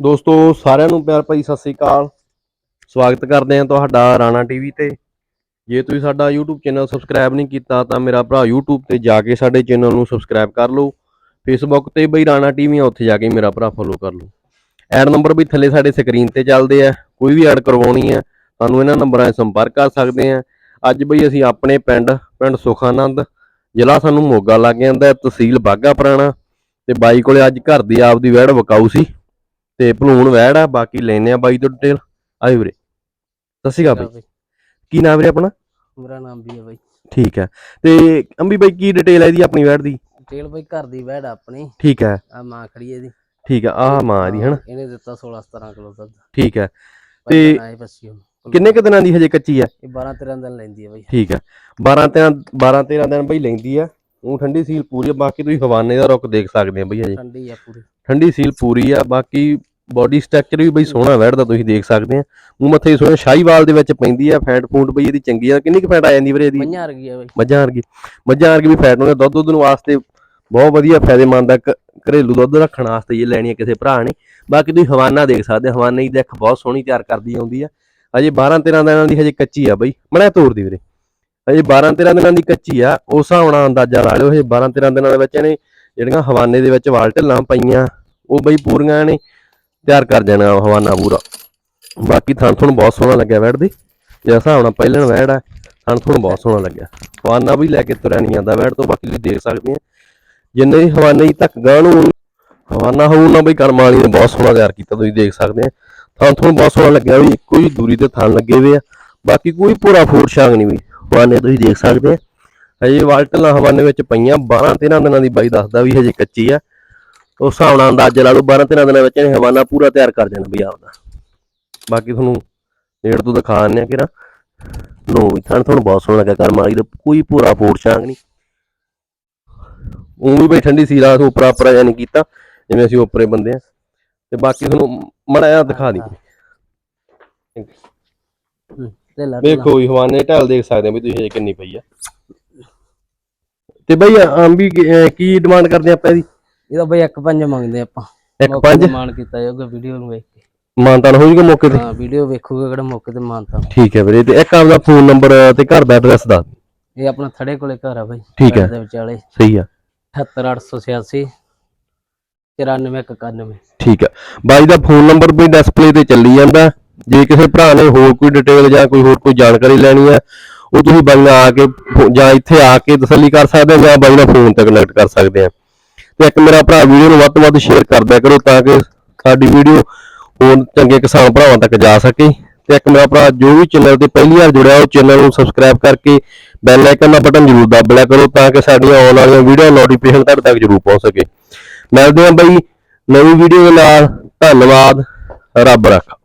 ਦੋਸਤੋ, ਸਾਰਿਆਂ ਨੂੰ ਪਿਆਰ ਭਰੀ ਸਤਿ ਸ੍ਰੀ ਅਕਾਲ। ਸਵਾਗਤ ਕਰਦੇ ਹਾਂ ਤੁਹਾਡਾ ਰਾਣਾ ਟੀਵੀ ਤੇ। ਜੇ ਤੁਸੀਂ ਸਾਡਾ YouTube ਚੈਨਲ ਸਬਸਕ੍ਰਾਈਬ ਨਹੀਂ ਕੀਤਾ, ਤਾਂ ਮੇਰਾ ਭਰਾ YouTube ਤੇ ਜਾ ਕੇ ਸਾਡੇ ਚੈਨਲ ਨੂੰ ਸਬਸਕ੍ਰਾਈਬ ਕਰ ਲਓ। Facebook ਤੇ ਬਈ ਰਾਣਾ ਟੀਵੀ ਆ, ਉੱਥੇ ਜਾ ਕੇ ਮੇਰਾ ਭਰਾ ਫੋਲੋ ਕਰ ਲਓ। ਐਡ ਨੰਬਰ ਵੀ ਥੱਲੇ ਸਾਡੇ ਸਕਰੀਨ ਤੇ ਚੱਲਦੇ ਆ। ਕੋਈ ਵੀ ਐਡ ਕਰਵਾਉਣੀ ਹੈ ਤੁਹਾਨੂੰ ਇਹਨਾਂ ਨੰਬਰਾਂ 'ਤੇ ਸੰਪਰਕ ਕਰ ਸਕਦੇ ਆ। ਅੱਜ ਬਈ ਅਸੀਂ ਆਪਣੇ ਪਿੰਡ ਪਿੰਡ ਸੁਖਾਨੰਦ, ਜ਼ਿਲ੍ਹਾ ਸਾਨੂੰ ਮੋਗਾ ਲੱਗ ਜਾਂਦਾ, ਤਹਿਸੀਲ ਬਾਗਾ ਪੁਰਾਣਾ। ਤੇ ਬਾਈ ਕੋਲੇ ਅੱਜ ਘਰ ਦੀ ਆਪਦੀ ਵੈੜ ਵਕਾਊ ਸੀ। ਤੇ ਭਲੂਣ ਵੈੜ ਆ ਬਾਕੀ ਲੈਨੇ ਆ ਬਾਈ ਤੋਂ ਡਿਟੇਲ ਆਇਓ ਵੀਰੇ ਸਤਿ ਸ਼੍ਰੀ ਅਕਾਲ ਬਾਈ। ਕੀ ਨਾਮ ਵੀਰੇ ਆਪਣਾ? ਮੇਰਾ ਨਾਮ ਵੀ ਹੈ ਬਾਈ। ਠੀਕ ਹੈ ਤੇ ਅੰਬੀ ਬਾਈ ਕੀ ਡਿਟੇਲ ਹੈ ਇਹਦੀ ਆਪਣੀ ਵੈੜ ਦੀ? ਤੇਲ ਬਾਈ ਘਰ ਦੀ ਵੈੜ ਆਪਣੀ। ਠੀਕ ਹੈ ਆ ਮਾਂ ਖੜੀ ਹੈ ਇਹਦੀ। ਠੀਕ ਹੈ ਆਹ ਮਾਂ ਦੀ ਹਨਾ? ਇਹਨੇ ਦਿੱਤਾ 16 17 ਕਿਲੋ ਦੁੱਧ। ਠੀਕ ਹੈ ਤੇ ਕਿੰਨੇ ਕੁ ਦਿਨਾਂ ਦੀ ਹਜੇ ਕੱਚੀ ਹੈ ਇਹ 12 13 ਦਿਨ ਲੈਂਦੀ ਹੈ ਬਾਈ। ਠੀਕ ਹੈ 12 13 12 13 ਦਿਨ ਬਈ ਲੈਂਦੀ ਆ। ਉਹ ਠੰਡੀ ਸੀਲ ਪੂਰੀ ਆ ਬਾਕੀ ਤੁਸੀਂ ਹਵਾਨੇ ਦਾ ਰੁੱਖ ਦੇਖ ਸਕਦੇ ਆ ਬਈ ਹਜੇ। ਠੰਡੀ ਆ ਪੂਰੀ। ਠੰਡੀ ਸੀਲ ਪੂਰੀ ਆ ਬਾਕੀ ਬਾਡੀ ਸਟਰਕਚਰ ਵੀ ਬਈ ਸੋਹਣਾ ਵੈੜਦਾ ਤੁਸੀਂ ਦੇਖ ਸਕਦੇ ਆ। ਮੂੰਹ ਮੱਥੇ ਦੀ ਸੋਹਣਾ ਸ਼ਾਹੀਵਾਲ ਦੇ ਵਿੱਚ ਪੈਂਦੀ ਆ ਫੈਟ ਫੂਡ ਬਈ ਇਹਦੀ ਚੰਗੀ ਆ। ਕਿੰਨੀ ਕੁ ਫੈਟ ਆ ਜਾਂਦੀ ਵੀਰੇ ਇਹਦੀ? ਮਈਆਂ ਵਰਗੀ ਆ ਬਾਈ। ਮੱਝਾਂ ਵਰਗੀ। ਮੱਝਾਂ ਵਰਗੀ ਵੀ ਫੈਟ ਹੁੰਦੀ ਦੁੱਧ ਦੁੱਧ ਨੂੰ ਵਾਸਤੇ ਬਹੁਤ ਵਧੀਆ ਫਾਇਦੇਮੰਦ ਆ। ਘਰੇਲੂ ਦੁੱਧ ਰੱਖਣ ਵਾਸਤੇ ਜੇ ਲੈਣੀ ਆ ਕਿਸੇ ਭਰਾ ਨੇ। ਬਾਕੀ ਤੁਸੀਂ ਹਵਾਨਾ ਦੇਖ ਸਕਦੇ ਹਵਾਨੇ ਦੀ ਦੇਖ ਬਹੁਤ ਸੋਹਣੀ ਤਿਆਰ ਕਰਦੀ ਆਉਂਦੀ ਆ। ਅਜੇ 12 13 ਦਿਨਾਂ ਦੀ ਹਜੇ ਕੱਚੀ ਆ ਬਈ। ਮੜਾ ਤੋੜ ਦੀ ਵੀਰੇ। ਅਜੇ 12 13 ਦਿਨਾਂ ਦੀ ਕੱਚੀ ਆ, ਉਸ ਹਿਸਾਬ ਨਾਲ ਅੰਦਾਜ਼ਾ ਲਾ ਲਿਓ ਇਹ 12 13 ਦਿਨਾਂ ਦੇ ਵਿੱਚ ਇਹਨੇ ਜਿਹੜੀਆਂ ਹਵਾਨੇ ਦੇ ਵਿੱਚ ਵਾਲ ਢਿੱਲਾਂ ਪਈਆਂ, ਉਹ ਬਈ ਪੂਰੀਆਂ ਨੇ ਤਿਆਰ ਕਰ ਜਾਣਾ ਹਵਾਨਾ ਪੂਰਾ। ਬਾਕੀ ਥਣ ਥਣ ਬਹੁਤ ਸੋਹਣਾ ਲੱਗਿਆ ਵੈੜ ਦੀ ਜੇ ਹਿਸਾਬ ਨਾਲ ਪਹਿਲਣ ਵੈੜ ਆ, ਥਣ ਥਣ ਬਹੁਤ ਸੋਹਣਾ ਲੱਗਿਆ। ਹਵਾਨਾ ਵੀ ਲੈ ਕੇ ਤੁਰਿਆ ਨਹੀਂ ਜਾਂਦਾ ਵੈੜ ਤੋਂ, ਬਾਕੀ ਤੁਸੀਂ ਦੇਖ ਸਕਦੇ ਆ। ਜਿੰਨੇ ਵੀ ਹਵਾਨੇ ਹੀ ਤੱਕ ਗਾਂ ਨੂੰ ਹਵਾਨਾ ਹੋਊ ਨਾ ਬਈ ਕਰਮ ਵਾਲੀ ਨੇ ਬਹੁਤ ਸੋਹਣਾ ਤਿਆਰ ਕੀਤਾ, ਤੁਸੀਂ ਦੇਖ ਸਕਦੇ ਆ। ਥਣ ਥਣ ਬਹੁਤ ਸੋਹਣਾ ਲੱਗਿਆ ਵੀ ਇੱਕੋ ਹੀ ਦੂਰੀ ਤੇ ਥਣ ਲੱਗੇ ਹੋਏ ਆ, ਬਾਕੀ ਕੋਈ ਪੂਰਾ ਫੂਟ ਛਾਂਗ ਨਹੀਂ ਵੀ ਹਵਾਨੇ ਤੁਸੀਂ ਦੇਖ ਸਕਦੇ ਆ। ਹਜੇ ਵਾਲਟਲਾਂ ਹਵਾਨੇ ਵਿੱਚ ਪਈਆਂ 12 13 ਦਿਨਾਂ ਦੀ ਬਾਈ ਦੱਸਦਾ ਵੀ ਹਜੇ ਕੱਚੀ ਆ। ਉਸ ਹਿਸਾਬ ਨਾਲ ਅੰਦਾਜ਼ਾ ਲਾ ਲਓ 12 13 ਦਿਨਾਂ ਵਿੱਚ ਇਹਨੇ ਹਵਾਨਾ ਪੂਰਾ ਤਿਆਰ ਕਰ ਜਾਣਾ ਬਈ ਆਪਦਾ। ਬਾਕੀ ਤੁਹਾਨੂੰ ਨੇੜ ਤੋਂ ਦਿਖਾ ਆਨੇ ਆ ਕਿਰਾ ਨੋ ਵੀ ਥਣ ਤੁਹਾਨੂੰ ਬਹੁਤ ਸੋਹਣਾ ਲੱਗਾ ਕਰਮ ਵਾਲੀ ਦਾ, ਕੋਈ ਪੂਰਾ ਫੂਟ ਛਾਂਗ ਨਹੀਂ। ਉਹ ਵੀ ਬਈ ਠੰਡੀ ਸੀ ਰਾਤ ਉਪਰਾ ਉਪਰਾ ਜਾਨੀ ਕੀਤਾ, ਜਿਵੇਂ ਅਸੀਂ ਉਪਰੇ ਬੰਦੇ ਆ। ਤੇ ਬਾਕੀ ਤੁਹਾਨੂੰ ਮੜਾ ਜਿਹਾ ਦਿਖਾ ਦੀ ਲੱਟ ਵੇਖੋ ਵੀ ਹਵਾਨੇ ਢਾਲ ਦੇਖ ਸਕਦੇ ਆ ਵੀ ਤੁਸੀਂ ਹਜੇ ਕਿੰਨੀ ਪਈ ਆ। ਤੇ ਬਈ ਅੰਬੀ ਕੀ ਡਿਮਾਂਡ ਕਰਦੇ ਆਪਾਂ ਇਹਦੀ? ਇਹਦਾ ਬਾਈ ਇੱਕ ਪੰਜ ਮੰਗਦੇ ਆਪਾਂ। ਇੱਕ ਮੌਕੇ ਪੰਜ? ਕੀਤਾ ਜਾਊਗਾ ਵੀਡੀਓ ਨੂੰ ਵੇਖ ਕੇ। ਮਾਨਤਾਨ ਹੋ ਜੂਗਾ ਮੌਕੇ ਤੇ? ਹਾਂ ਵੀਡੀਓ ਵੇਖੂਗਾ ਕਿਹੜਾ ਮੌਕੇ ਤੇ ਮਾਨਤਾ ਠੀਕ ਹੈ ਵੀਰੇ ਤੇ ਇੱਕ ਆਪਦਾ ਫੋਨ ਨੰਬਰ ਤੇ ਘਰ ਦਾ ਐਡਰੈਸ ਦੱਸ ਇਹ ਆਪਣਾ ਥੜੇ ਕੋਲੇ ਘਰ ਆ ਬਾਈ। ਠੀਕ ਹੈ। ਪਿੰਡ ਦੇ ਵਿਚਾਲੇ। ਸਹੀ ਆ। 78886 9491 ਠੀਕ ਹੈ। ਬਾਈ ਦਾ ਫੋਨ ਨੰਬਰ ਵੀ ਡਿਸਪਲੇ ਤੇ ਚੱਲੀ ਜਾਂਦਾ। ਜੇ ਕਿਸੇ ਭਰਾ ਨੇ ਹੋਰ ਕੋਈ ਡਿਟੇਲ ਜਾਂ ਕੋਈ ਹੋਰ ਕੋਈ ਜਾਣਕਾਰੀ ਲੈਣੀ ਹੈ, ਉਹ ਤੁਸੀਂ ਬਾਈ ਨਾਲ ਆ ਕੇ ਫੋ- ਜਾਂ ਇੱਥੇ ਆ ਕੇ ਤਸੱਲੀ ਕਰ ਸਕਦੇ ਹੋ ਜਾਂ ਬਾਈ ਨਾਲ ਫੋਨ ਤੇ ਕਨੈਕਟ ਕਰ ਸਕਦੇ ਆ। ਤੇ ਇੱਕ ਮੇਰਾ ਭਰਾ ਵੀਡੀਓ ਨੂੰ ਵੱਧ ਤੋਂ ਵੱਧ ਸ਼ੇਅਰ ਕਰਦਿਆ ਕਰੋ ਤਾਂ ਕਿ ਸਾਡੀ ਵੀਡੀਓ ਹੋਰ ਚੰਗੇ ਕਿਸਾਨ ਭਰਾਵਾਂ ਤੱਕ ਜਾ ਸਕੇ। ਤੇ ਇੱਕ ਮੇਰਾ ਭਰਾ ਜੋ ਵੀ ਚੈਨਲ ਤੇ ਪਹਿਲੀ ਵਾਰ ਜੁੜਿਆ, ਉਹ ਚੈਨਲ ਨੂੰ ਸਬਸਕ੍ਰਾਈਬ ਕਰਕੇ ਬੈਲ ਆਈਕਨ ਦਾ ਬਟਨ ਜ਼ਰੂਰ ਦੱਬ ਲਿਆ ਕਰੋ ਤਾਂ ਕਿ ਸਾਡੀਆਂ ਆਉਣ ਵਾਲੀਆਂ ਵੀਡੀਓ ਨੋਟੀਫਿਕੇਸ਼ਨ ਤੁਹਾਡੇ ਤੱਕ ਜ਼ਰੂਰ ਪਹੁੰਚ ਸਕੇ। ਮਿਲਦੇ ਹਾਂ ਬਈ ਨਵੀਂ ਵੀਡੀਓ ਦੇ ਨਾਲ। ਧੰਨਵਾਦ। ਰੱਬ ਰੱਖਾ।